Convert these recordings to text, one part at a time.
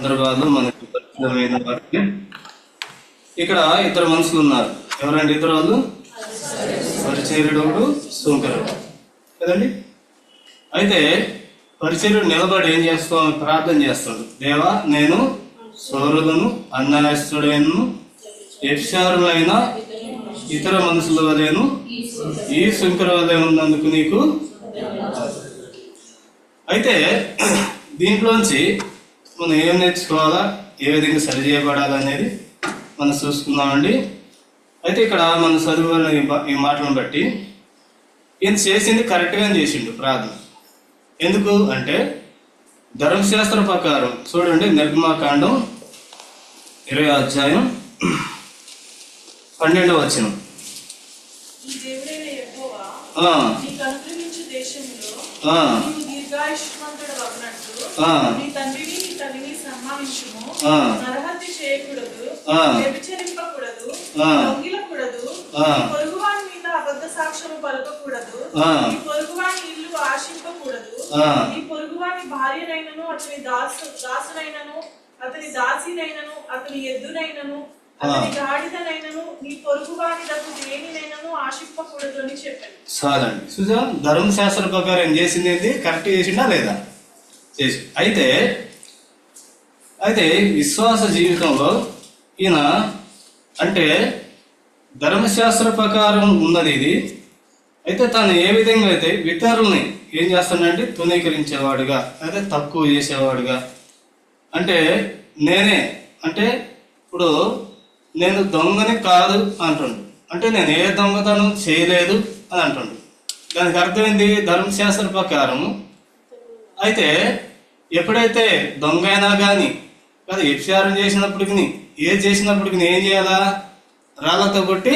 సందర్భాలు మనకు పరిచితమైన వారికి ఇక్కడ ఇద్దరు మనుషులు ఉన్నారు. ఎవరండి ఇద్దరు వాళ్ళు? పరిచర్యుడు ఒకడు సుంకరుడు కదండి? అయితే పరిచర్యుడు నిలబడి ఏం చేస్తాం ప్రార్థన చేస్తాడు. దేవా నేను సౌరులను అన్యాయస్తుడైన యక్షారులైన ఇతర మనుషుల వలేను ఈ శంకర వలె ఉన్నందుకు నీకు అయితే దీంట్లోంచి మనం ఏం నేర్చుకోవాలా ఏ విధంగా సరి చేయబడాలి అనేది మనం చూసుకుందామండి. అయితే ఇక్కడ మనం చదువుకున్న ఈ మాటలను బట్టి ఈయన చేసింది కరెక్ట్గానే చేసిండు ప్రార్థన ఎందుకు అంటే ధర్మశాస్త్ర ప్రకారం చూడండి నిర్గమాకాండం ఇరవై అధ్యాయం పన్నెండవ వచనం. ఈ దేవుడైన నరహత్య చేయకూడదు. వ్యభిచరింపకూడదు. దొంగిలకూడదు పొరుగువాని మీద అబద్ధ సాక్ష్యము పలకకూడదు. నీ పొరుగువాని ఇల్లు ఆశింపకూడదు. నీ పొరుగువాని భార్యనైనను అతని దాసు దాసునైనను అతని దాసినైనను అతని ఎద్దునైనను చాలండి చూసా ధర్మశాస్త్ర ప్రకారం ఏం చేసింది ఏంటి? కరెక్ట్ చేసిండా లేదా? చేసి అయితే అయితే విశ్వాస జీవితంలో ఈయన అంటే ధర్మశాస్త్ర ప్రకారం ఉన్నది ఇది. అయితే తను ఏ విధంగా అయితే ఇతరుల్ని ఏం చేస్తాడంటే తునీకరించేవాడుగా అయితే తక్కువ చేసేవాడుగా. అంటే నేనే అంటే ఇప్పుడు నేను దొంగని కాదు అంటుండు. అంటే నేను ఏ దొంగతనం చేయలేదు అని అంటుండు. దానికి అర్థమైంది ధర్మశాస్త్ర ప్రకారం అయితే ఎప్పుడైతే దొంగ అయినా కానీ లేదా వ్యభిచారం చేసినప్పటికి ఏ చేసినప్పటికి ఏం చేయాలా? రాళ్ళతో కొట్టి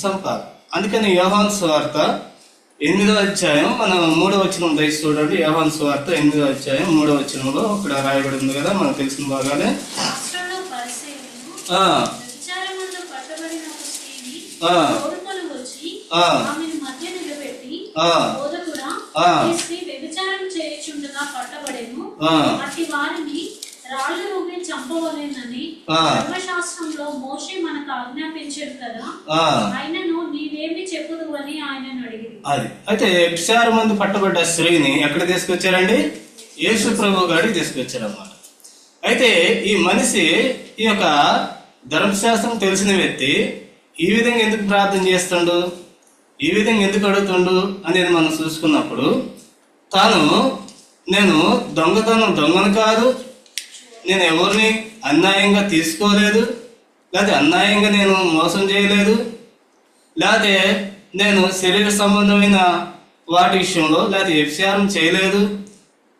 చంపాలి. అందుకని యోహాన్ స్వార్త ఎనిమిదో అధ్యాయం మన మూడో వచనం దయచేసి చూడండి. యోహాన్ స్వార్త ఎనిమిదో అధ్యాయం మూడో వచనంలో ఇక్కడ రాయబడి ఉంది కదా మనకు తెలిసిన బాగానే అట్టి వారిని రాళ్ళు రువ్వి చంపవలేనని ఆ. ధర్మశాస్త్రంలో మోషే మనకు ఆజ్ఞాపించాడు కదా. ఆ. ఆయనను నీవేమి చెప్పుదు అని ఆయనను అడిగింది అది. అయితే వ్యభిచారం మంది పట్టబడ్డ స్త్రీని ఎక్కడ తీసుకొచ్చారండి? యేసు ప్రభు గారికి తీసుకొచ్చారన్నమాట. అయితే ఈ మనిషి ఈ యొక్క ధర్మశాస్త్రం తెలిసిన వ్యక్తి ఈ విధంగా ఎందుకు ప్రార్థన చేస్తుండు? ఈ విధంగా ఎందుకు అడుగుతుండు అనేది మనం చూసుకున్నప్పుడు తాను నేను దొంగతనం దొంగను కాదు. నేను ఎవరిని అన్యాయంగా తీసుకోలేదు. లేదా అన్యాయంగా నేను మోసం చేయలేదు. లేకపోతే నేను శరీర సంబంధమైన వాటి విషయంలో లేదా వ్యభిచారం చేయలేదు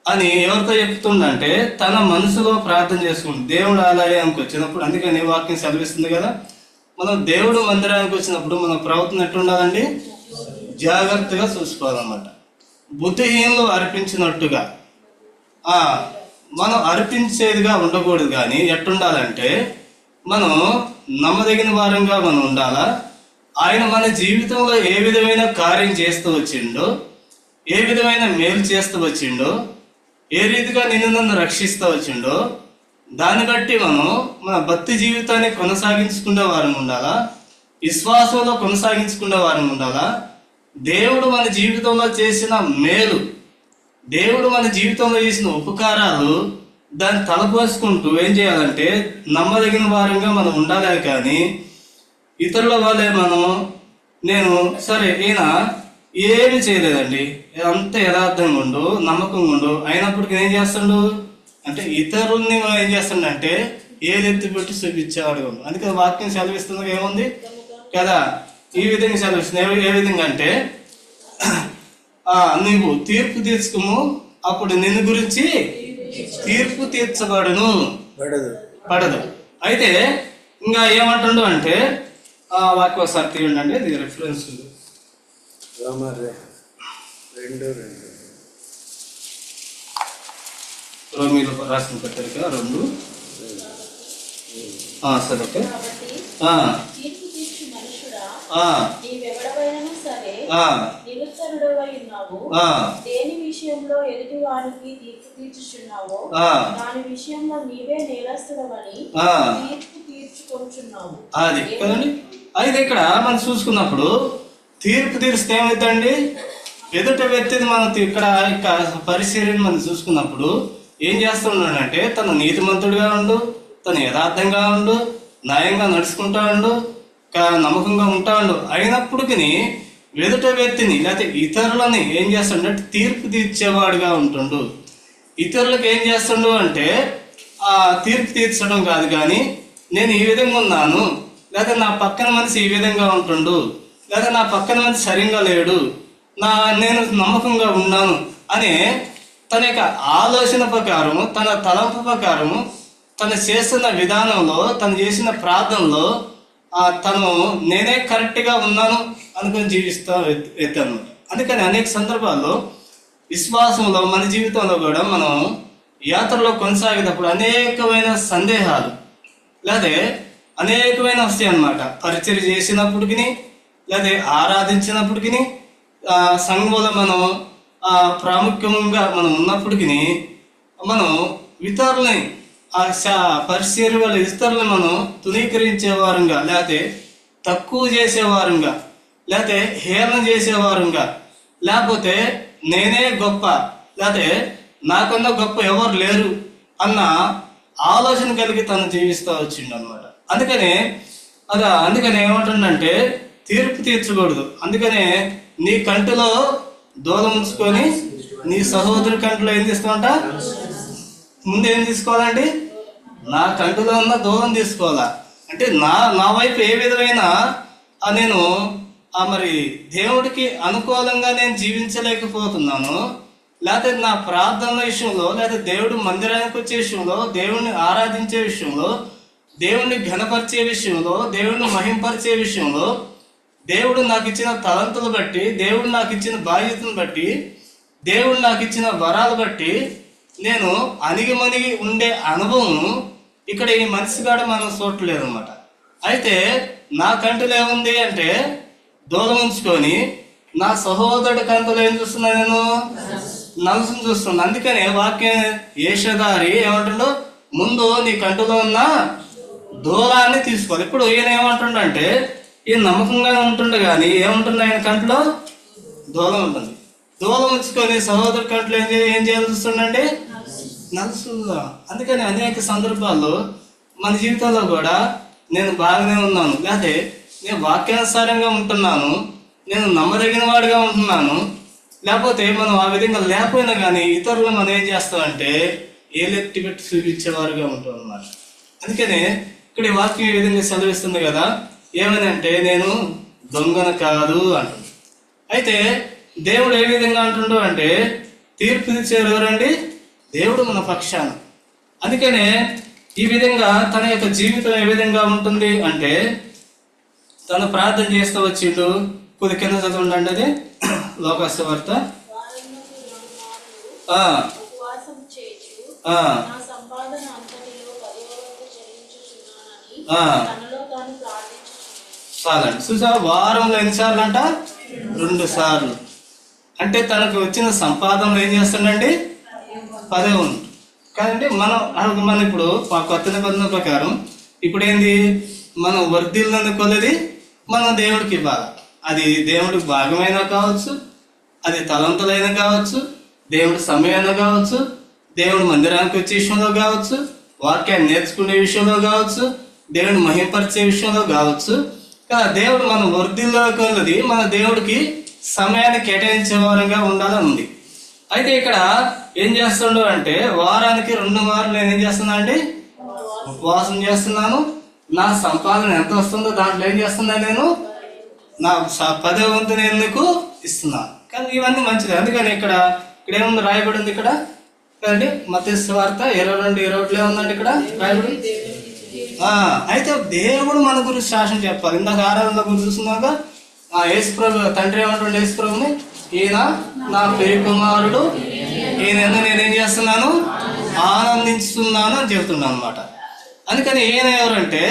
అని ఎవరితో చెప్తుండంటే తన మనసులో ప్రార్థన చేసుకుంటుంది దేవుడు ఆలయానికి వచ్చినప్పుడు అందుకని వాక్యం సెలవిస్తుంది కదా మనం దేవుడు మందిరానికి వచ్చినప్పుడు మన ప్రవర్తన ఎట్లుండాలండి? జాగ్రత్తగా చూసుకోవాలన్నమాట. బుద్ధిహీనులు అర్పించినట్టుగా. మనం అర్పించేదిగా ఉండకూడదు కానీ ఎట్టుండాలంటే మనం నమ్మదగిన వారంగా మనం ఉండాలా? ఆయన మన జీవితంలో ఏ విధమైన కార్యం చేస్తూ వచ్చిండో ఏ విధమైన మేలు చేస్తూ వచ్చిండో ఏ రీతిగా నిన్ను నన్ను రక్షిస్తూ వచ్చిండో దాన్ని బట్టి మనం మన భక్తి జీవితాన్ని కొనసాగించుకునే వారం ఉండాలా? విశ్వాసంలో కొనసాగించుకునే వారం ఉండాలా? దేవుడు మన జీవితంలో చేసిన మేలు దేవుడు మన జీవితంలో చేసిన ఉపకారాలు దాన్ని తలపోసుకుంటూ ఏం చేయాలంటే నమ్మదగిన వారంగా మనం ఉండాలి కానీ ఇతరుల వల్లే మనం నేను సరే ఈయన ఏమి చేయలేదండి. అంత యథార్థంగా ఉండు నమ్మకంగా ఉండు. అయినప్పటికీ ఏం చేస్తుండు? అంటే ఇతరుల్ని మనం ఏం చేస్తుండంటే ఏది ఎత్తి పెట్టి చూపించేవాడు కాదు. అందుకని వాక్యం సెలవిస్తుంది ఏముంది? కదా ఈ విధంగా సెలవిస్తుంది. ఏ- విధంగా అంటే ఆ నీవు తీర్పు తీర్చుకుము అప్పుడు నిన్ను గురించి తీర్పు తీర్చబడును. పడదు. పడదు. అయితే ఇంకా ఏమంటుండు అంటే ఆ వాక్య ఒకసారి తీయండి ఇది రిఫరెన్స్ రెండు రెండు. రోమిలో రాసిన పత్రిక రెండు. సరే ఓకే. దేని విషయంలో ఎదుటి వారికి తీర్పు తీర్చుచున్నావో ఆ, దాని విషయంలో నీవే నేరస్తుడవని ఆ. తీర్పు తీర్చుకొంచున్నావు అది కదండి అయితే ఇక్కడ మనం చూసుకున్నప్పుడు తీర్పు తీరిస్తే ఏమవుతుందండి ఎదుట వ్యక్తిని మనం ఇక్కడ ఇక పరిశీలన మనం చూసుకున్నప్పుడు ఏం చేస్తున్నాడంటే తను నీతిమంతుడిగా ఉండు తను యథార్థంగా ఉండు న్యాయంగా నడుచుకుంటా ఉండు నమ్మకంగా ఉంటా ఉండు. అయినప్పటికీ ఎదుట వ్యక్తిని లేకపోతే ఇతరులని ఏం చేస్తాడంటే తీర్పు తీర్చేవాడుగా ఉంటుండు. ఇతరులకు ఏం చేస్తుండు అంటే ఆ తీర్పు తీర్చడం కాదు కానీ నేను ఈ విధంగా ఉన్నాను లేదా నా పక్కన మనిషి ఈ విధంగా ఉంటుండు లేదా నా పక్కన మనిషి సరిగ్గా లేడు నా నేను నమ్మకంగా ఉన్నాను అనే తన యొక్క ఆలోచన ప్రకారము తన తలంపు ప్రకారము తను చేస్తున్న విధానంలో తను చేసిన ప్రార్థనలో తను నేనే కరెక్ట్గా ఉన్నాను అనుకుని జీవిస్తా ఎత్తాను. అందుకని అనేక సందర్భాల్లో విశ్వాసంలో మన జీవితంలో కూడా మనం యాత్రలో కొనసాగేటప్పుడు అనేకమైన సందేహాలు లేదా అనేకమైన వస్తాయి అన్నమాట. పరిచయం చేసినప్పటికి లేదా ఆరాధించినప్పటికి సంఘంలో మనం ప్రాముఖ్యంగా మనం ఉన్నప్పటికీ మనం ఇతరులని ఆ శా- వాళ్ళ ఇతరులను మనం తునీకరించే వారంగా లేకపోతే తక్కువ చేసేవారంగా లేకపోతే హేళన చేసేవారంగా లేకపోతే నేనే గొప్ప లేకపోతే నాకన్నా గొప్ప ఎవరు లేరు అన్న ఆలోచన కలిగి తను జీవిస్తూ వచ్చిండు అనమాట అందుకనే అదా అందుకని ఏమంటుండంటే తీర్పు తీర్చకూడదు. అందుకనే నీ కంటిలో దూలం ఉంచుకొని నీ సహోదరు కంటిలో ఏం తీసుకుంటా ముందు ఏం తీసుకోవాలండి? నా కంటిలో ఉన్న దూరం తీసుకోవాలా? అంటే నా నా వైపు ఏ విధమైన నేను ఆ మరి దేవుడికి అనుకూలంగా నేను జీవించలేకపోతున్నాను. లేకపోతే నా ప్రార్థనల విషయంలో లేదా దేవుడు మందిరానికి వచ్చే విషయంలో దేవుణ్ణి ఆరాధించే విషయంలో దేవుణ్ణి ఘనపరిచే విషయంలో దేవుణ్ణి మహింపరిచే విషయంలో దేవుడు నాకు ఇచ్చిన తలంతులు బట్టి దేవుడు నాకు ఇచ్చిన బాధ్యతను బట్టి దేవుడు నాకు ఇచ్చిన వరాలు బట్టి నేను అణిగి మణిగి ఉండే అనుభవం ఇక్కడ ఈ మనిషి కాడ మనం చూడలేదు అనమాట అయితే నా కంటిలో ఏముంది అంటే దూరం ఉంచుకొని నా సహోదరుడి కంటిలో ఏం చూస్తున్నా నేను? నలుసును చూస్తున్నా. అందుకనే వాక్యం ఏషదారి ఏమంటుండో ముందు నీ కంటిలో ఉన్న దూరాన్ని తీసుకోవాలి. ఇప్పుడు ఈయన ఏమంటుండంటే ఈయన నమ్మకంగా ఉంటుండే కానీ ఏముంటుంది ఆయన కంట్లో? దూలం ఉంటుంది. దూలం ఉంచుకొని సహోదరు కంట్లో ఏం ఏం చేయాల్సి వస్తుందండి నలుసు అందుకని అనేక సందర్భాల్లో మన జీవితంలో కూడా నేను బాగానే ఉన్నాను. లేకపోతే నేను వాక్యానుసారంగా ఉంటున్నాను. నేను నమ్మదగిన వాడిగా ఉంటున్నాను. లేకపోతే మనం ఆ విధంగా లేకపోయినా కానీ ఇతరులు మనం ఏం చేస్తామంటే ఏలెత్తి పెట్టి చూపించేవారుగా ఉంటాం అన్నమాట. అందుకనే ఇక్కడ ఈ వాక్యం ఈ విధంగా సెలవిస్తుంది కదా ఏమని అంటే నేను దొంగన కాదు అంటుంది. అయితే దేవుడు ఏ విధంగా అంటుండో అంటే తీర్పు ఇచ్చేవారు ఎవరండి? దేవుడు మన పక్షాన. అందుకనే ఈ విధంగా తన యొక్క జీవితం ఏ విధంగా ఉంటుంది అంటే తను ప్రార్థన చేస్తూ వచ్చిండు. కొద్ది కింద చదవండి అది. లోకస్య వార్త. వారమునకు రెండు చూసా వారంలో ఎన్నిసార్లు అంట? రెండు సార్లు. అంటే తనకు వచ్చిన సంపాదనలు ఏం చేస్తుండండి? పదే ఉంది కాదండి మనం మనం ఇప్పుడు మా కొత్త నిబంధన ప్రకారం ఇప్పుడు ఏంది మనం వర్ధిల్లని కొలది మనం దేవుడికి ఇవ్వాలి. అది దేవుడికి భాగమైనా కావచ్చు అది తలంతులైనా కావచ్చు దేవుడి సమయమైనా కావచ్చు దేవుడి మందిరానికి వచ్చే విషయంలో కావచ్చు వాక్యాన్ని నేర్చుకునే విషయంలో కావచ్చు దేవుడిని మహింపరిచే విషయంలో కావచ్చు దేవుడు మన వృద్ధిలోకి ఉన్నది మన దేవుడికి సమయాన్ని కేటాయించే వారంగా ఉండాలని ఉంది. అయితే ఇక్కడ ఏం చేస్తుండో అంటే వారానికి రెండు మార్లు నేను ఏం చేస్తున్నా అండి? ఉపవాసం చేస్తున్నాను. నా సంపాదన ఎంత వస్తుందో దాంట్లో ఏం చేస్తున్నా నేను? నా స- పదో వంతు ఎందుకు ఇస్తున్నాను. కానీ ఇవన్నీ మంచిది. అందుకని ఇక్కడ ఇక్కడ ఏముంది రాయబడి ఉంది ఇక్కడ? కదండి మత్స్య వార్త ఇరవై రెండు ఇరవై ఒకటిలో ఉందండి ఇక్కడ? రాయబడి? అయితే దేవుడు మన గురించి శాసనం చెప్పాలి. ఇందాక ఆరాధన గురించి చూస్తున్నాక ఆ యేసు ప్రభు తండ్రి ఏమంటుండే యేసు ప్రభుని ఈయన నా పేరు కుమారుడు. ఈయన నేనేం చేస్తున్నాను? ఆనందిస్తున్నాను అని చెబుతున్నాను అనమాట అందుకని ఈయన ఎవరంటే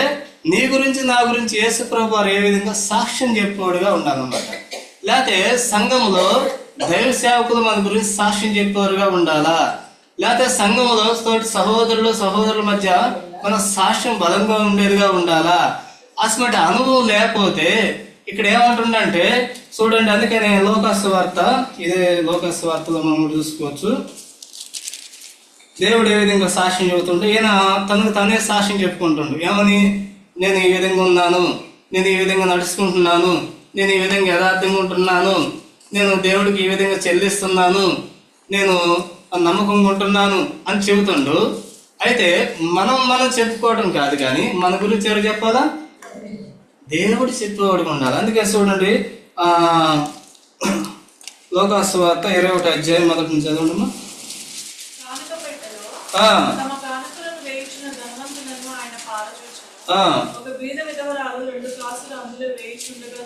నీ గురించి నా గురించి యేసు ప్రభు వారు ఏ విధంగా సాక్ష్యం చెప్పేవాడుగా ఉండాలన్నమాట లేకపోతే సంఘంలో దైవ సేవకులు మన గురించి సాక్ష్యం చెప్పేవారుగా ఉండాలా? లేకపోతే సంఘంలో తోటి సహోదరులు సహోదరుల మధ్య మన సాక్ష్యం బలంగా ఉండేదిగా ఉండాలా? అసలు అనుభవం లేకపోతే ఇక్కడ ఏమంటుండంటే చూడండి అందుకనే లోకస్ వార్త ఇదే లోకస్ వార్తలో మనం చూసుకోవచ్చు. దేవుడు ఏ విధంగా సాక్ష్యం చెబుతుంటే ఈయన తనకు తనే సాక్ష్యం చెప్పుకుంటుండు. ఏమని? నేను ఈ విధంగా ఉన్నాను నేను ఈ విధంగా నడుచుకుంటున్నాను నేను ఈ విధంగా యథార్థంగా ఉంటున్నాను నేను దేవుడికి ఈ విధంగా చెల్లిస్తున్నాను నేను నమ్మకంగా ఉంటున్నాను అని చెబుతుండు. అయితే మనం మనం చెప్పుకోవడం కాదు కానీ మన గురించి ఎవరు చెప్పాలా? దేవుడు చెప్పేవాడికి ఉండాలి. అందుకే చూడండి ఆ లోకాసువార్త ఇరవై ఒకటి అధ్యాయం మొదటి నుంచి చదవండి ఒక బీద విధవరాలు రెండు కాసులు అందులో వేయిచుండగా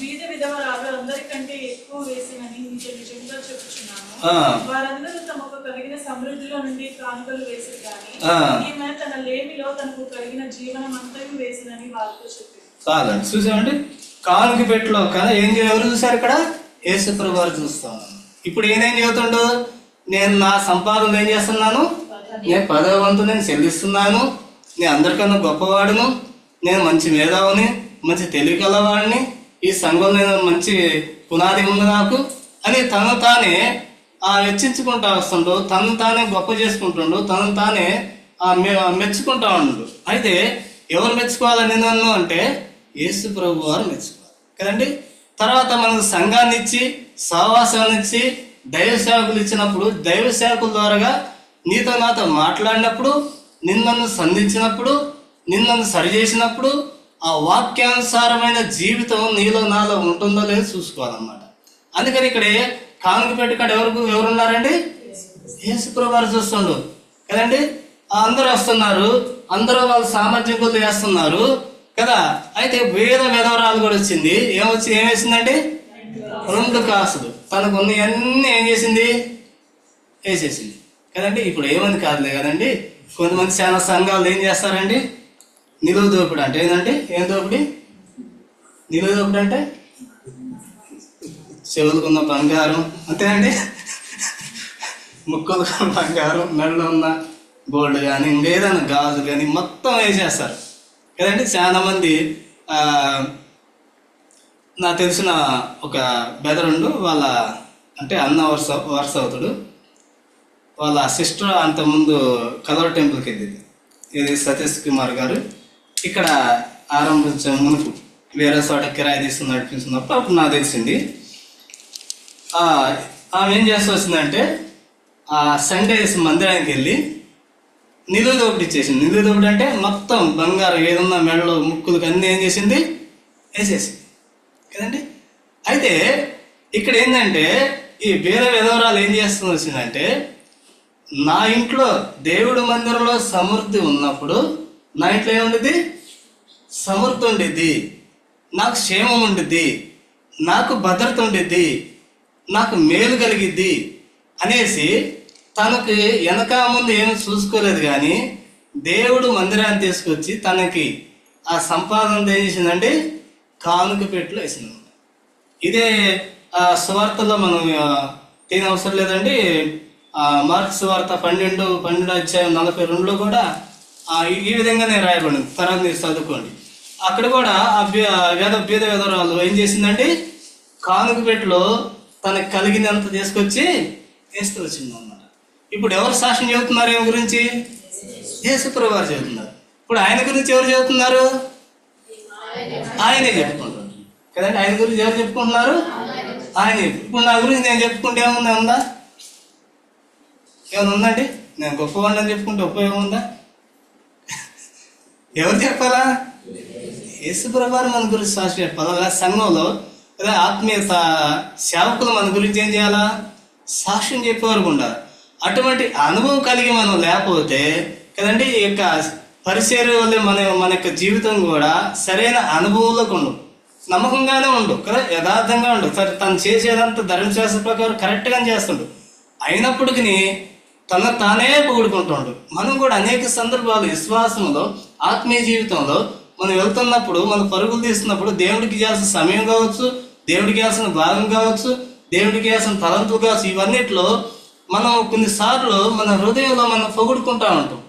బీద విధవరాలు అందరికంటే ఎక్కువ వేసినని చెప్పుచున్నాను. వారందరూ తమకు కలిగిన సమృద్ధిలో నుండి కానుకలు వేసి కానీ. ఈమె తన లేమిలో తనకు కలిగిన జీవనం అంతయు వేసినని వారితో చెప్పింది చాలండి చూసామండి? కానుక పెట్టలో కదా ఏం ఎవరు చూసారు ఇక్కడ? యేసుప్రభు వారు చూస్తాను ఇప్పుడు ఈయన ఏం చెబుతుండు నేను నా సంపాదన ఏం చేస్తున్నాను? నేను పదవ వంతు నేను చెల్లిస్తున్నాను. నేను అందరికన్నా గొప్పవాడును. నేను మంచి మేధావుని మంచి తెలివి కలవాడిని ఈ సంఘం నేను మంచి పునాది ఉంది నాకు అని తను తానే ఆ హెచ్చించుకుంటా వస్తుండు తను తానే గొప్ప చేసుకుంటుండు తను తానే ఆ మె- మెచ్చుకుంటా ఉండు. అయితే ఎవరు మెచ్చుకోవాలని నన్ను అంటే యేసు ప్రభు వారు మెచ్చుకోవాలి. కదండి? తర్వాత మనకు సంఘాన్ని ఇచ్చి సహవాసాన్ని ఇచ్చి దైవ సేవకులు ఇచ్చినప్పుడు దైవ సేవకుల ద్వారాగా నీతో నాతో మాట్లాడినప్పుడు నిన్నను సంధించినప్పుడు నిన్నను సరిచేసినప్పుడు ఆ వాక్యానుసారమైన జీవితం నీలో నాలో ఉంటుందో లేదో చూసుకోవాలన్నమాట. అందుకని ఇక్కడ కానుక కాడ ఎవరు ఎవరున్నారండి? యేసుప్రభు వారు చూస్తుండు. కదండి? అందరూ వస్తున్నారు. అందరూ వాళ్ళ సామర్థ్యం కొద్ది వేస్తున్నారు. కదా? అయితే వేద విధవరాలు కూడా వచ్చింది. ఏమొచ్చి ఏం వేసిందండి? రెండు కాసులు. తనకు అన్నీ ఏం చేసింది? వేసేసింది. కదండి? ఇప్పుడు ఏమంది కాదులే కదండి? కొంతమంది చాలా సంఘాలు ఏం చేస్తారండి? నిలువ దోపిడి అంటే ఏంటంటే ఏం దోపిడి? నిలువ దోపిడి అంటే? చెవులకున్న బంగారం. అంతేనండి? ముక్కలకు బంగారం మెడలో ఉన్న గోల్డ్ కానీ ఇంకేదైనా గాజు కానీ మొత్తం వేసేస్తారు. కదండి? చాలా మంది నాకు తెలిసిన ఒక బెదరుండు వాళ్ళ అంటే అన్న వరుస వరుస అవుతుడు వాళ్ళ సిస్టర్ అంతకుముందు కలర్ టెంపుల్కి వెళ్ళింది. ఇది సతీష్ కుమార్ గారు. ఇక్కడ ఆరంభించే మునుపు వేరే చోట కిరాయి తీసుకుని నడిపిస్తున్నప్పుడు అప్పుడు నాకు తెలిసింది. ఆమె ఏం చేస్తూ వచ్చిందంటే ఆ సండేస్ మందిరానికి వెళ్ళి నిలువు దోపిడి ఇచ్చేసింది నిధులు దోపిడి అంటే మొత్తం బంగారం ఏదన్నా మెడలో ముక్కులు అన్నీ ఏం చేసింది? వేసేసింది. కదండి? అయితే ఇక్కడ ఏంటంటే ఈ వేరే విధవరాలు ఏం చేస్తుంది వచ్చిందంటే నా ఇంట్లో దేవుడి మందిరంలో సమృద్ధి ఉన్నప్పుడు నా ఇంట్లో ఏముండిద్ది? సమృద్ధి ఉండిద్ది నాకు క్షేమం ఉండిద్ది నాకు భద్రత ఉండిద్ది నాకు మేలు కలిగిద్ది అనేసి తనకి వెనక ముందు ఏమి చూసుకోలేదు కానీ దేవుడు మందిరాన్ని తీసుకొచ్చి తనకి ఆ సంపాదన ఏం చేసిందంటే కానుక పెట్టులో వేసింది ఇదే ఆ, సువార్తలో మనం ఆ, అవసరం లేదండి? మార్క్స్ వార్త పన్నెండు పన్నెండు అధ్యాయం నలభై రెండులో కూడా ఈ- విధంగా నేను రాయబడింది. తర్వాత మీరు చదువుకోండి. అక్కడ కూడా ఆ వేద బీద వేదరాలు ఏం చేసిందంటే కానుక పెట్టులో తనకు కలిగినంత తీసుకొచ్చి వేస్తూ వచ్చింది అనమాట ఇప్పుడు ఎవరు సాక్ష్యం చెబుతున్నారు ఏమి గురించి? యేసుప్రభు వారు చెబుతున్నారు. ఇప్పుడు ఆయన గురించి ఎవరు చెబుతున్నారు? ఆయనే చెప్పుకుంటున్నారు. కదండి? ఆయన గురించి ఎవరు చెప్పుకుంటున్నారు? ఆయన. ఇప్పుడు నా గురించి నేను చెప్పుకుంటే ఏముందా ఉందా? ఏమైనా ఉందండి? నేను గొప్పవాడిని అని చెప్పుకుంటే ఉపయోగం ఉందా? ఎవరు చెప్పాలా? యేసుప్రభారు మన గురించి సాక్షి చెప్పాలా అలా సంఘంలో లేదా ఆత్మీయ సేవకులు మన గురించి ఏం చేయాలా? సాక్ష్యం చెప్పేవారు ఉండాలి. అటువంటి అనుభవం కలిగి మనం లేకపోతే కదండి ఈ యొక్క పరిచర్య వల్ల మన మన యొక్క జీవితం కూడా సరైన అనుభవంలోకి ఉండు నమ్మకంగానే ఉండు కదా యథార్థంగా ఉండు సరే తను చేసేదంతా ధర్మశాస్త్ర ప్రకారం కరెక్ట్గానే చేస్తుండు. అయినప్పటికీ తన తానే పొగుడుకుంటుండు. మనం కూడా అనేక సందర్భాలు విశ్వాసంలో ఆత్మీయ జీవితంలో మనం వెళ్తున్నప్పుడు మనం పరుగులు తీస్తున్నప్పుడు దేవుడికి చేయాల్సిన సమయం కావచ్చు దేవుడికి చేయాల్సిన భాగం కావచ్చు దేవుడికి వేసిన తలంతులు కావచ్చు ఇవన్నిట్లో మనం కొన్నిసార్లు మన హృదయంలో మనం పొగుడుకుంటా ఉంటాం.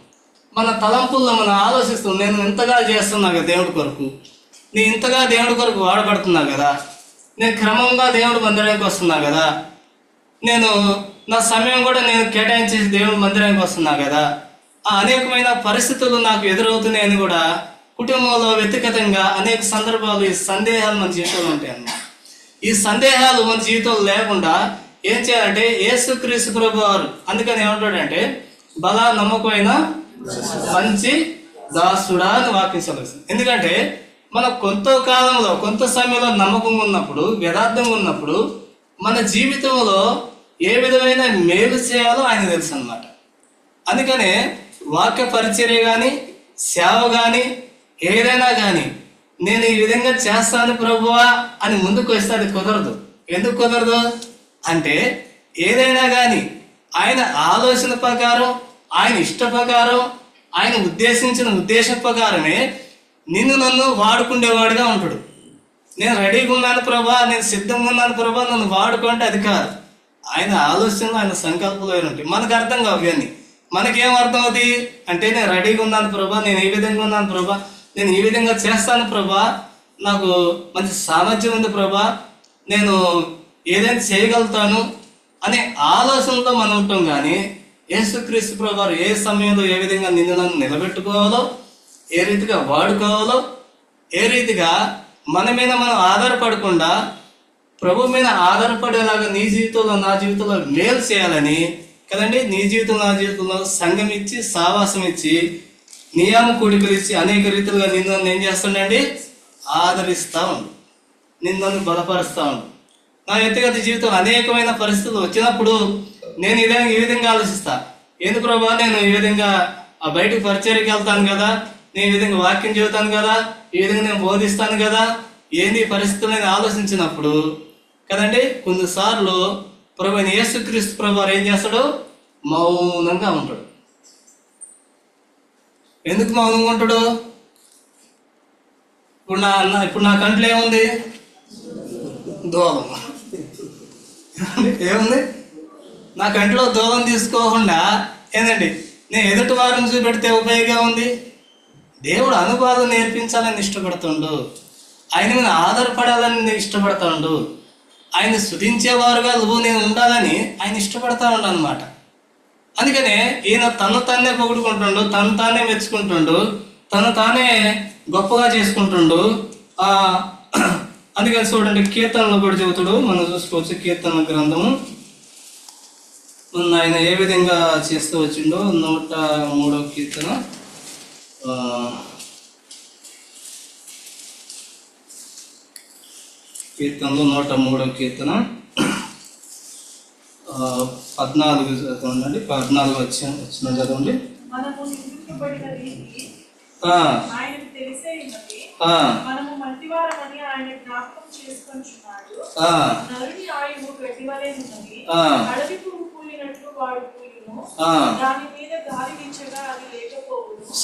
మన తలంపుల్లో మనం ఆలోచిస్తాం నేను ఇంతగా చేస్తున్నా కదా దేవుడి కొరకు. నేను ఇంతగా దేవుడి కొరకు వాడబడుతున్నా కదా. నేను క్రమంగా దేవుడి మందిరానికి వస్తున్నా కదా. నేను నా సమయం కూడా నేను కేటాయించేసి దేవుడి మందిరానికి వస్తున్నా కదా. అనేకమైన పరిస్థితులు నాకు ఎదురవుతున్నాయని కూడా కుటుంబంలో వ్యక్తిగతంగా అనేక సందర్భాలు ఈ సందేహాలు మన జీవితంలో ఉంటాయి అన్నమాట. ఈ సందేహాలు మన జీవితంలో లేకుండా ఏం చేయాలంటే యేసుక్రీస్తు ప్రభు వారు అందుకని ఏమంటాడంటే బల నమ్మకమైన మంచి దాసుడా అని వాక్యం ఎందుకంటే మన కొంత కాలంలో కొంత సమయంలో నమ్మకంగా ఉన్నప్పుడు యథార్థంగా ఉన్నప్పుడు మన జీవితంలో ఏ విధమైన మేలు చేయాలో ఆయన తెలుసు అనమాట అందుకనే వాక్య పరిచర్య కానీ సేవ కానీ ఏదైనా కానీ నేను ఈ విధంగా చేస్తాను ప్రభువా అని ముందుకు వస్తే అది కుదరదు. ఎందుకు కుదరదు? అంటే ఏదైనా కానీ ఆయన ఆలోచన ప్రకారం ఆయన ఇష్ట ప్రకారం ఆయన ఉద్దేశించిన ఉద్దేశం ప్రకారమే నిన్ను నన్ను వాడుకునేవాడుగా ఉంటాడు. నేను రెడీగా ఉన్నాను ప్రభా నేను సిద్ధంగా ఉన్నాను ప్రభా నన్ను వాడుకుంటే అది కాదు. ఆయన ఆలోచనలు ఆయన సంకల్పాలు ఉంటాయి. మనకు అర్థం కావు ఇవన్నీ. మనకేం అర్థం అవుతుంది అంటే నేను రెడీగా ఉన్నాను ప్రభా నేను ఈ విధంగా ఉన్నాను ప్రభా నేను ఈ విధంగా చేస్తాను ప్రభా నాకు మంచి సామర్థ్యం ఉంది ప్రభా నేను ఏదైనా చేయగలుగుతాను అనే ఆలోచనతో మనం ఉంటాం కానీ యేసుక్రీస్తు ప్రభు ఏ సమయంలో ఏ విధంగా నిన్ను నన్ను నిలబెట్టుకోవాలో ఏ రీతిగా వాడుకోవాలో ఏ రీతిగా మన మీద మనం ఆధారపడకుండా ప్రభు మీద ఆధారపడేలాగా నీ జీవితంలో నా జీవితంలో మేలు చేయాలని కదండి? నీ జీవితం నా జీవితంలో సంఘం ఇచ్చి సావాసం ఇచ్చి నియామ కోడికలు ఇచ్చి అనేక రీతిలుగా నిన్ను నన్ను ఏం చేస్తుండండి? ఆదరిస్తా ఉండు. నిన్ను నన్ను బలపరుస్తా ఉండు. నా వ్యక్తిగత జీవితం అనేకమైన పరిస్థితులు వచ్చినప్పుడు నేను ఇదే ఈ విధంగా ఆలోచిస్తా. ఎందుకు ప్రభా? నేను ఈ విధంగా ఆ బయటకు పరిచయకి వెళ్తాను కదా? నేను ఈ విధంగా వాక్యం చెబుతాను కదా? ఈ విధంగా నేను బోధిస్తాను కదా? ఏంది పరిస్థితులు నేను ఆలోచించినప్పుడు కదండి? కొన్నిసార్లు ప్రభు యేసుక్రీస్తు ప్రభు ఏం చేస్తాడు? మౌనంగా ఉంటాడు. ఎందుకు మౌనంగా ఉంటాడు? ఇప్పుడు నా అన్న ఇప్పుడు నా కంట్లో ఏముంది? దూలం ఏముంది? నా కంట్లో దూలం తీసుకోకుండా ఏందండి? నేను ఎదుటి వారిని చూపెడితే ఉపయోగం ఉంది? దేవుడు అనుభవాలు నేర్పించాలని ఇష్టపడుతుండు. ఆయన మీద ఆధారపడాలని నేను ఇష్టపడతాడు. ఆయన స్థుతించేవారుగా నువ్వు నేను ఉండాలని ఆయన ఇష్టపడతా ఉండు అనమాట అందుకనే ఈయన తను తానే పొగుడుకుంటుండు తను తానే మెచ్చుకుంటుండు తను తానే గొప్పగా చేసుకుంటుండు. ఆ అందుకని చూడండి కీర్తనలో కూడా చెబుతాడు. మనం చూసుకోవచ్చు కీర్తన గ్రంథము. మొన్న ఆయన ఏ విధంగా చేస్తూ వచ్చిండో నూట మూడో కీర్తన. కీర్తనలో నూట మూడో కీర్తన. పద్నాలుగు చదవండి పద్నాలుగు వచ్చిన వచ్చిన చదవండి.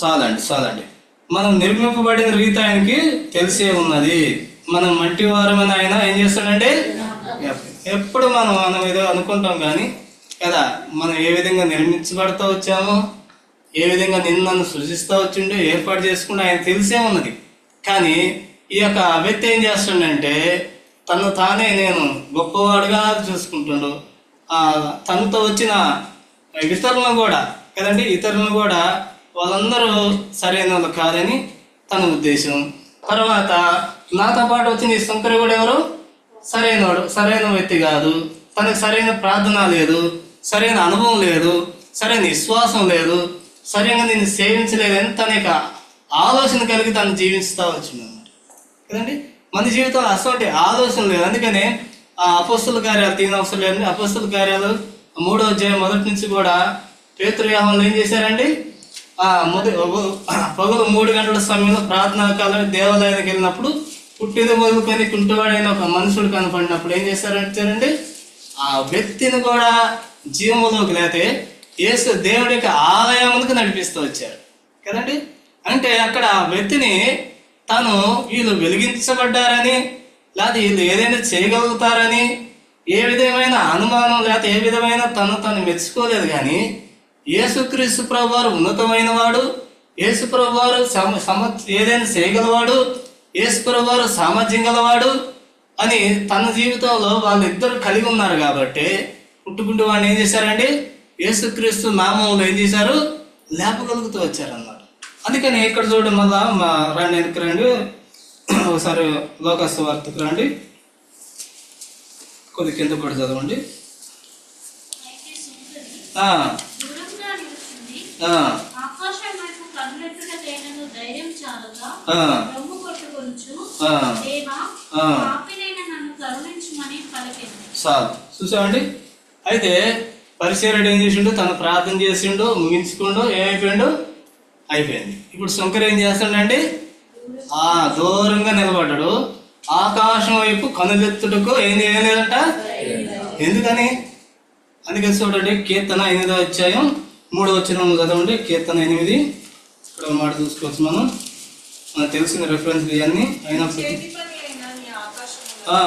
చాలండి చాలండి మనం నిర్మింపబడిన రీతి ఆయనకి తెలిసే ఉన్నది. మనం మట్టి వారమని ఆయన ఏం చేస్తాడంటే ఎప్పుడు మనం మనం ఏదో అనుకుంటాం కానీ కదా మనం ఏ విధంగా నిర్మించబడతా వచ్చామో ఏ విధంగా నిన్ను నన్ను సృజిస్తూ వచ్చిండో ఏర్పాటు చేసుకుంటే ఆయన తెలిసే ఉన్నది. కానీ ఈ యొక్క వ్యక్తి ఏం చేస్తుండంటే తను తానే నేను గొప్పవాడుగా చూసుకుంటుండు. తనతో వచ్చిన ఇతరులను కూడా కదండి ఇతరులను కూడా వాళ్ళందరూ సరైన వాళ్ళు కాదని తన ఉద్దేశం. తర్వాత నాతో పాటు వచ్చిన ఈ శంకరు కూడా ఎవరు? సరైనవాడు సరైన వ్యక్తి కాదు. తనకు సరైన ప్రార్థన లేదు సరైన అనుభవం లేదు సరైన విశ్వాసం లేదు సరైన నేను సేవించలేదని తన యొక్క ఆలోచన కలిగి తను జీవిస్తూ వచ్చింది అన్నమాట. కదండి? మన జీవితంలో అసలు ఆలోచన లేదు అందుకనే ఆ అపస్తుల కార్యాలు తీన అవసరం లేదండి అపస్తుల కార్యాలు మూడో అధ్యాయం మొదటి నుంచి కూడా పేతృవ్యాహంలో ఏం చేశారండి? ఆ మొద పగలు మూడు గంటల సమయంలో ప్రార్థనా కాలం దేవాలయానికి వెళ్ళినప్పుడు పుట్టిన మొదలుకొని కుంటువాడైన ఒక మనుషుడు కనపడినప్పుడు ఏం చేస్తారంటారండి? ఆ వ్యక్తిని కూడా జీవములోకి లేతే యేసు దేవుడి యొక్క ఆలయములకు నడిపిస్తూ వచ్చారు కదండి? అంటే అక్కడ ఆ వ్యక్తిని తను వీళ్ళు వెలిగించబడ్డారని లేదా వీళ్ళు ఏదైనా చేయగలుగుతారని ఏ విధమైన అనుమానం లేకపోతే ఏ విధమైన తను తను మెచ్చుకోలేదు కానీ యేసుక్రీస్తు ప్రభు వారు ఉన్నతమైన వాడు యేసు ప్రభు వారు సమ సమ ఏదైనా చేయగలవాడు యేసు ప్రభు వారు సామర్థ్యం గలవాడు అని తన జీవితంలో వాళ్ళిద్దరు కలిగి ఉన్నారు కాబట్టి పుట్టుకుంటూ వాడిని ఏం చేశారండి? యేసుక్రీస్తు నామంలో ఏం చేశారు? లేపగలుగుతూ వచ్చారన్నమాట. అందుకని ఇక్కడ చూడడం వల్ల మా రండి వెనక్కి రండి? ఒకసారి లోకస్ వార్తకు రండి. కొద్ది కింద కూడా చదవండి. ఆకాశం వైపు ధైర్యం చాలు. చూసామండి? అయితే పరిచయుడు ఏం చేసిండు? తను ప్రార్థన చేసిండు ముగించుకుండు ఏమైపోయిండు? అయిపోయింది. ఇప్పుడు శంకర్ ఏం చేస్తాడండి? ఆ దూరంగా నిలబడ్డాడు. ఆకాశం వైపు కనులెత్తుటకు ఏం చేయలేదంట? ఎందుకని? అందుకని చూడండి కీర్తన ఎనిమిదో అధ్యాయం మూడో వచ్చిన చదవండి. కీర్తన ఎనిమిది. ఇక్కడ మాట చూసుకోవచ్చు మనం. మనకు తెలిసిన రెఫరెన్స్ ఇవన్నీ. అయినప్పటికీ. చేతి పని అయిన నీ ఆకాశములో ఆ,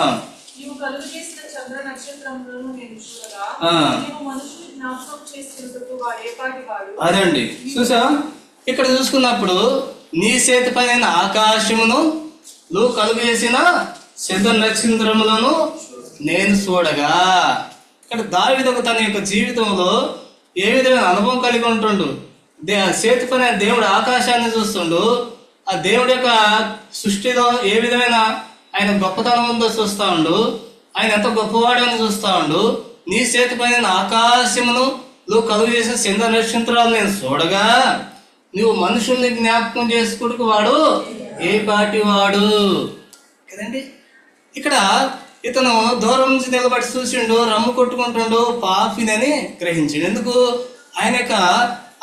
నీవు కలుగు చేసిన చంద్ర నక్షత్రములను నేను చూడగా ఆ. నీవు మనుషుని జ్ఞాపకం చేసినట్టు వాడు ఏ పాటి వాడు అదండి చూసా ఇక్కడ చూసుకున్నప్పుడు నీ చేతి పైన ఆకాశమును నువ్వు కలుగు చేసిన శత నక్షత్రములను నేను చూడగా. ఇక్కడ దావిదకు తన యొక్క జీవితంలో ఏ విధమైన అనుభవం కలిగి ఉంటుండు? దే చేతి పైన దేవుడు ఆకాశాన్ని చూస్తుండు. ఆ దేవుడి యొక్క సృష్టిలో ఏ విధమైన ఆయన గొప్పతనం ఉందో చూస్తా ఉండు. ఆయన ఎంత గొప్పవాడు అని చూస్తా ఉండు. నీ చేతి పైన ఆకాశమును నువ్వు కలుగు చేసిన చింద నక్షత్రాలు నేను చూడగా నువ్వు మనుషుల్ని జ్ఞాపకం చేసుకుడుకు వాడు ఏ పాటి వాడు? కదండి? ఇక్కడ ఇతను దూరం నుంచి నిలబడి చూసిండు రమ్ము కొట్టుకుంటుండు పాపినని గ్రహించిండు. ఎందుకు? ఆయన యొక్క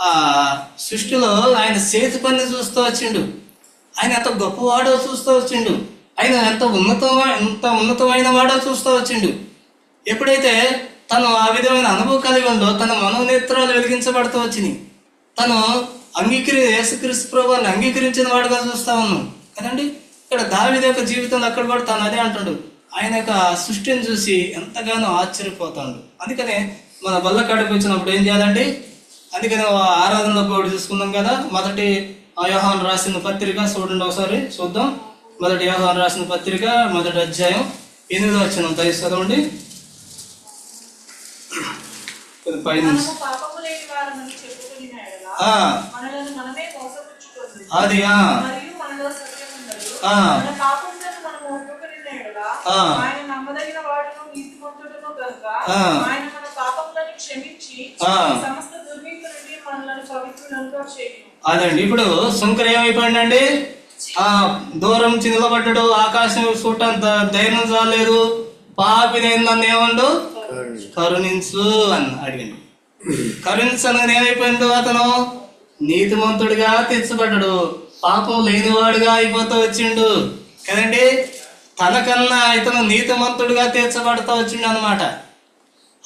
ఆ సృష్టిలో ఆయన చేతి పని చూస్తూ వచ్చిండు. ఆయన ఎంత గొప్పవాడో చూస్తూ వచ్చిండు. ఆయన ఎంత ఉన్నతమా ఎంత ఉన్నతమైన వాడో చూస్తూ వచ్చిండు. ఎప్పుడైతే తను ఆ విధమైన అనుభవం కలిగి ఉండో తన మనోనేత్రాలు వెలిగించబడుతూ వచ్చినాయి. తను అంగీకరి యేసుక్రీస్తు ప్రభువాన్ని అంగీకరించిన వాడుగా చూస్తా ఉన్నాం. కదండి? ఇక్కడ దావిద యొక్క జీవితంలో అక్కడ కూడా తను అదే అంటాడు. ఆయన యొక్క సృష్టిని చూసి ఎంతగానో ఆశ్చర్యపోతాడు. అందుకనే మన బల్ల కాడికి వచ్చినప్పుడు ఏం చేయాలండి? అందుకని ఆరాధనలో కూడా చూసుకున్నాం కదా. మొదటి ఆ యోహాన్ రాసిన పత్రిక చూడండి ఒకసారి చూద్దాం. మొదటి యోహాన్ రాసిన పత్రిక మొదటి అధ్యాయం. ఎనిమిదో వచ్చిన దయచేసి చదవండి. పైన. అది. సమస్త దుర్నీతి నుండి మనలను పవిత్రులంగా చేయును అదండి. ఇప్పుడు శంకర్ ఏమైపోయిందండి? ఆ దూరం నిలబడ్డాడు ఆకాశం చూడటంత ధైర్యం చాలేదు పాపిని నన్ను ఏమండు? కరుణించు. అని అడిగిండు. కరుణించు అనగానే ఏమైపోయిండు అతను? నీతిమంతుడిగా తెచ్చబడ్డాడు పాపం లేనివాడుగా అయిపోతూ వచ్చిండు. కదండి? తనకన్నా ఇతను నీతిమంతుడిగా తీర్చబడుతూ వచ్చిండు అనమాట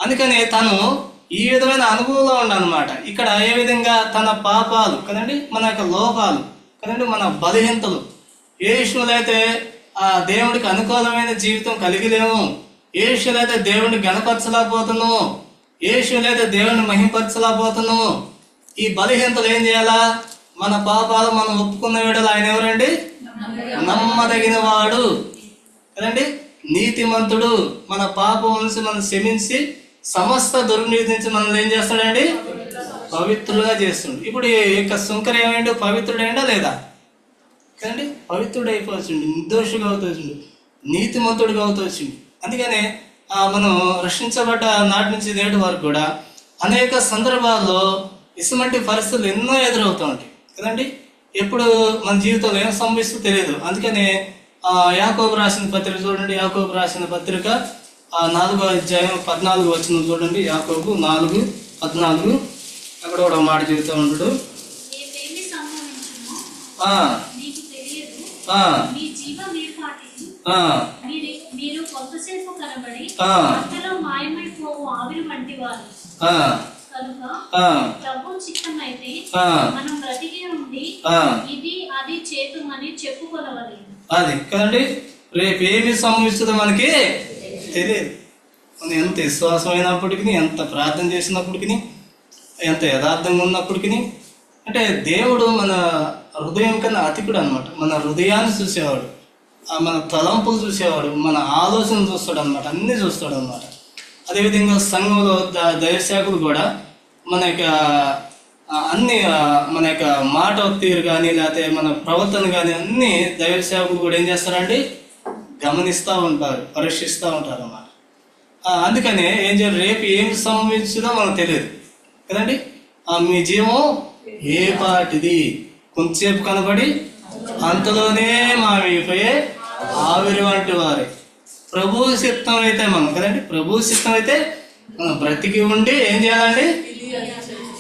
అందుకని తను ఈ విధమైన అనుభవంలో ఉండనమాట ఇక్కడ ఏ విధంగా తన పాపాలు కదండి? మన యొక్క లోపాలు కదండి? మన బలహీనతలు. ఏ విషయంలో అయితే ఆ దేవుడికి అనుకూలమైన జీవితం కలిగిలేము. ఏ విషయంలో అయితే దేవుడిని గణపరచలేకపోతున్నాము. ఏ విషయంలో అయితే దేవుడిని మహింపరచలేకపోతున్నాము. ఈ బలహీనతలు ఏం చేయాలా? మన పాపాలు మనం ఒప్పుకున్న వేడలు ఆయన ఎవరండి? నమ్మదగిన వాడు కదండి? నీతిమంతుడు. మన పాపం నుంచి మనం క్షమించి సమస్త దుర్నీతి నుంచి మనల్ని ఏం చేస్తాడండి? పవిత్రులుగా చేస్తుండు. ఇప్పుడు ఈ యొక్క శంకర ఏమైండు పవిత్రుడైండా లేదా? కదండి? పవిత్రుడు అయిపోవచ్చుండు నిర్దోషిగా అవుతోచ్చిండు నీతిమంతుడిగా అవుతోచ్చిండు అందుకనే మనం రక్షించబడ్డ నాటి నుంచి నేటి వరకు కూడా అనేక సందర్భాల్లో ఇటువంటి పరిస్థితులు ఎన్నో ఎదురవుతూ ఉంటాయి కదండి? ఎప్పుడు మన జీవితంలో ఏం సంభవిస్తుందో తెలియదు. అందుకనే ఆ, యాకోబు రాసిన పత్రిక చూడండి. యాకోబు రాసిన పత్రిక ఆ, నాలుగో అధ్యాయం పద్నాలుగు వచ్చిన చూడండి. యాకోబు నాలుగు పద్నాలుగు. అక్కడ కూడా మాట చెబుతూ ఉంటాడు అది కదండి. రేపు ఏమి సంభవిస్తుందో మనకి? తెలియదు. మనం ఎంత విశ్వాసమైనప్పటికీ ఎంత ప్రార్థన చేసినప్పటికీ ఎంత యథార్థంగా ఉన్నప్పటికీ అంటే దేవుడు మన హృదయం కన్నా అతికుడు అనమాట మన హృదయాన్ని చూసేవాడు ఆ మన తలంపులు చూసేవాడు మన ఆలోచన చూస్తాడు అనమాట అన్నీ చూస్తాడు అనమాట అదేవిధంగా సంఘంలో ద దయశాఖలు కూడా మన యొక్క అన్ని మన యొక్క మాట తీరు కానీ లేకపోతే మన ప్రవర్తన కానీ అన్ని దైవ సేవకులు కూడా ఏం చేస్తారండి గమనిస్తూ ఉంటారు పరీక్షిస్తూ ఉంటారు అన్నమాట. అందుకనే ఏం చేయాలి? రేపు ఏం సంభవించిందో మనకు తెలియదు. కదండి? ఆ, మీ జీవం ఏ పాటిది? కొంతసేపు కనబడి అంతలోనే మావిపోయే ఆవిరి వంటి వారి. ప్రభు సిద్ధం అయితే మనం కదండి? ప్రభు సిద్ధం అయితే మనం బ్రతికి ఉండి ఏం చేయాలండి?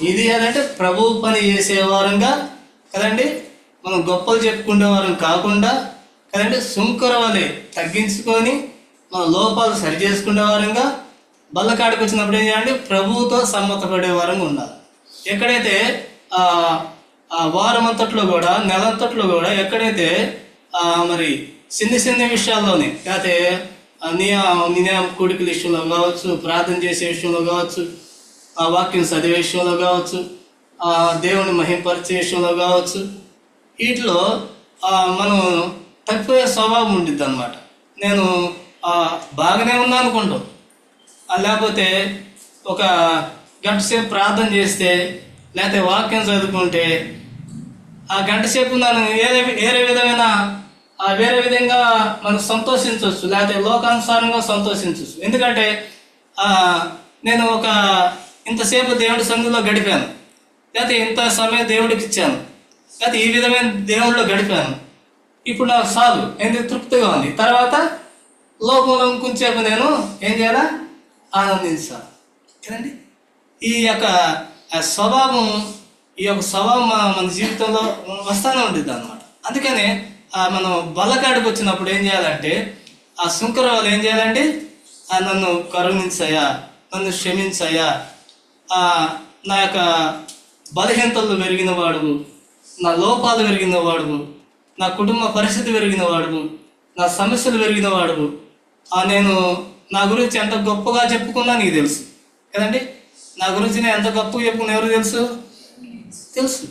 ఇది ఏదంటే ప్రభు పని చేసే వారంగా కదండి? మనం గొప్పలు చెప్పుకునే వారం కాకుండా కరెంట్ సుంకర వలె తగ్గించుకొని మన లోపాలు సరి చేసుకునే వారంగా బల్లకాడికి వచ్చినప్పుడు ఏం చేయాలంటే ప్రభువుతో సమ్మతపడే వారంగా ఉండాలి. ఎక్కడైతే ఆ వారం అంతట్లో కూడా నెలంతట్లో కూడా ఎక్కడైతే మరి చిన్న చిన్న విషయాల్లోనే లేకపోతే ఆ నియా కోడికల విషయంలో కావచ్చు ప్రార్థన చేసే విషయంలో కావచ్చు ఆ వాక్యం చదివే విషయంలో కావచ్చు దేవుని మహింపరిచే విషయంలో కావచ్చు వీటిలో మనం తప్పిపోయే స్వభావం ఉండిద్ది అనమాట నేను బాగానే ఉన్నా అనుకుంటాం లేకపోతే ఒక గంట సేపు ప్రార్థన చేస్తే లేకపోతే వాక్యం చదువుకుంటే ఆ గంట సేపు నన్ను వేరే వేరే విధమైన వేరే విధంగా మనం సంతోషించవచ్చు లేకపోతే లోకానుసారంగా సంతోషించవచ్చు. ఎందుకంటే నేను ఒక ఇంతసేపు దేవుడి సంఘంలో గడిపాను. లేకపోతే ఇంత సమయం దేవుడికి ఇచ్చాను. లేకపోతే ఈ విధమైన దేవుడిలో గడిపాను. ఇప్పుడు నాకు చాలు. ఏంటి తృప్తిగా ఉంది. తర్వాత లోకంలో ఇంకొంచేపు నేను ఏం చేయాలా? ఆనందించాలి కదండి ఈ యొక్క స్వభావం ఈ యొక్క స్వభావం మన జీవితంలో వస్తానే ఉంటుంది అనమాట అందుకనే మనం బల్లకాడికి వచ్చినప్పుడు ఏం చేయాలంటే ఆ శంకర వాళ్ళు ఏం చేయాలంటే ఆ నన్ను కరుణించాయా నన్ను క్షమించాయా ఆ నా యొక్క బలహీనతలు పెరిగిన వాడు నా లోపాలు పెరిగిన వాడు నా కుటుంబ పరిస్థితి పెరిగిన వాడువు నా సమస్యలు పెరిగిన వాడువు ఆ నేను నా గురించి ఎంత గొప్పగా చెప్పుకున్నా నీకు తెలుసు. కదండి? నా గురించి నేను ఎంత గొప్పగా చెప్పుకున్నా ఎవరు తెలుసు? తెలుసు.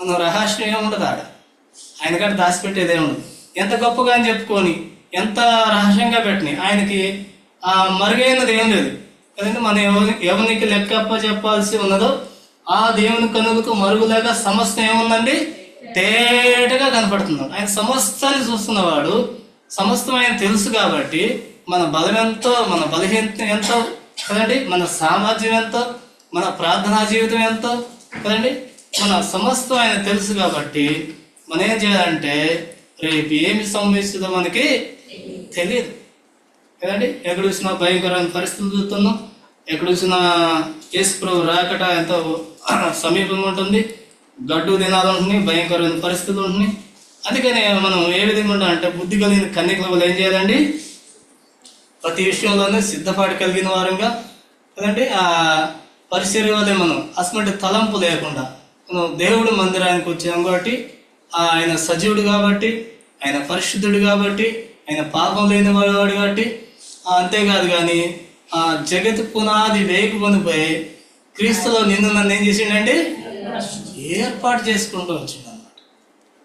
నన్ను రహస్యం ఏముండదు ఆడ. ఆయన కాడ దాచిపెట్టేదే ఉండదు. ఎంత గొప్పగా అని చెప్పుకొని ఎంత రహస్యంగా పెట్టినాయి ఆయనకి ఆ మరుగైనది ఏం లేదు. కదండి? మనం ఎవరి ఎవరికి లెక్కప్ప చెప్పాల్సి ఉన్నదో ఆ దేవుని కనులకు మరుగులాగా సమస్య ఏముందండి? తేటగా కనపడుతున్నాడు. ఆయన సమస్తాన్ని చూస్తున్నవాడు సమస్తం ఆయన తెలుసు కాబట్టి మన బలం ఎంతో మన బలహీనత ఎంతో కదండి? మన సామర్థ్యం ఎంతో మన ప్రార్థనా జీవితం ఎంతో కదండి? మన సమస్తం ఆయన తెలుసు కాబట్టి మనం ఏం చేయాలంటే రేపు ఏమి సంభవిస్తుందో మనకి తెలియదు. కదండి? ఎక్కడ చూసినా భయంకరమైన పరిస్థితులు చూస్తున్నాం ఎక్కడ చూసినా యేసు ప్రభు రాకట ఎంతో సమీపంగా ఉంటుంది. గడ్డు దినాలు ఉంటున్నాయి భయంకరమైన పరిస్థితులు ఉంటున్నాయి అందుకని మనం ఏ విధంగా ఉంటాం అంటే బుద్ధి కలిగిన కన్యకులు వల్ల ఏం చేయాలండి? ప్రతి విషయంలోనే సిద్ధపాటు కలిగిన వారంగా కదండి ఆ పరిచర్య వల్లే మనం అసలు తలంపు లేకుండా మనం దేవుడు మందిరానికి వచ్చాం కాబట్టి ఆయన సజీవుడు కాబట్టి ఆయన పరిశుద్ధుడు కాబట్టి ఆయన పాపం లేని వాడు కాబట్టి అంతేకాదు కానీ ఆ జగత్ పునాది వేయకుకొని పోయి క్రీస్తులో నిన్ను నన్ను ఏం చేసిండండి? ఏర్పాటు చేసుకుంటూ వచ్చిందనమాట అనమాట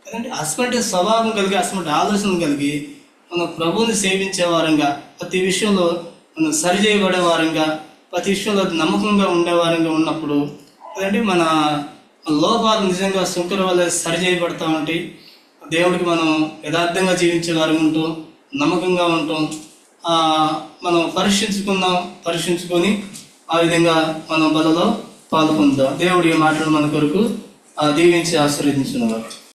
కదండి? అటువంటి స్వభావం కలిగి అటువంటి ఆలోచన కలిగి మనం ప్రభువుని సేవించే వారంగా ప్రతి విషయంలో మనం సరి చేయబడే వారంగా ప్రతి విషయంలో నమ్మకంగా ఉండేవారంగా ఉన్నప్పుడు కదండి? మన లోపాలు నిజంగా శుంకర వల్ల సరి చేయబడతా ఉంటాయి. దేవుడికి మనం యథార్థంగా జీవించే వారు నమ్మకంగా ఉంటాం మనం పరీక్షించుకుందాం పరీక్షించుకొని ఆ విధంగా మనం బలలో పాల్గొందాం దేవుడి మాటలు మన కొరకు ఆ, దీవించి ఆశీర్వదించిన వారు